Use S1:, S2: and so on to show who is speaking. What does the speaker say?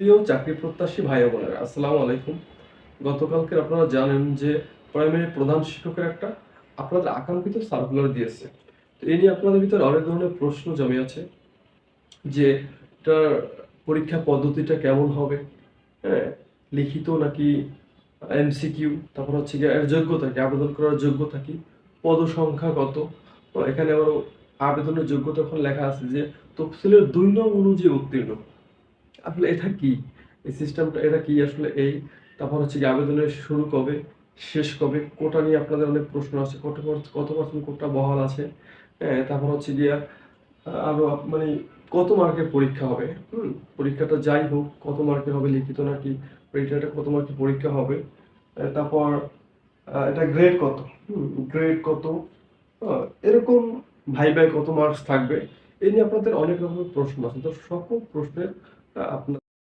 S1: প্রিয় চাকরি প্রত্যাশী ভাই বোনেরা, আসসালামু আলাইকুম। গতকালকে আপনারা জানেন যে প্রাইমারি প্রধান শিক্ষকের একটা আপনাদের আকাঙ্ক্ষিত সার্কুলার দিয়েছে। তো এই নিয়ে আপনাদের ভিতরে অনেক ধরনের প্রশ্ন জমে আছে যে এটার পরীক্ষা পদ্ধতিটা কেমন হবে? হ্যাঁ লিখিত নাকি এমসিকিউ তারপর হচ্ছে কি যোগ্যতা কি? আবেদন করার যোগ্যতা কি? পদসংখ্যা কত? এখানে আবার আবেদনের যোগ্যতা এখন লেখা আছে যে তফসিলের দুই নং অনুযায়ী উত্তীর্ণ। আসলে এটা কি? এই সিস্টেমটা এটা কি আসলে এই? তারপর হচ্ছে কি আবেদনের শুরু কবে? শেষ কবে? কোটা নিয়ে আপনাদের অনেক প্রশ্ন আছে কত কত পার্সেন্ট কোটা বহাল আছে? হ্যাঁ তারপর হচ্ছে গিয়া আহ, আরও মানে কত মার্কের পরীক্ষা হবে? পরীক্ষাটা যাই হোক কত মার্কের হবে লিখিত নাকি রিটার্নটা কত মার্কের পরীক্ষা হবে? তারপর এটা গ্রেড কত? গ্রেড কত? এরকম ভাই ভাই কত মার্কস থাকবে? এই নিয়ে আপনাদের অনেক রকমের প্রশ্ন আছে। তো সকল প্রশ্নের আহ, আপনার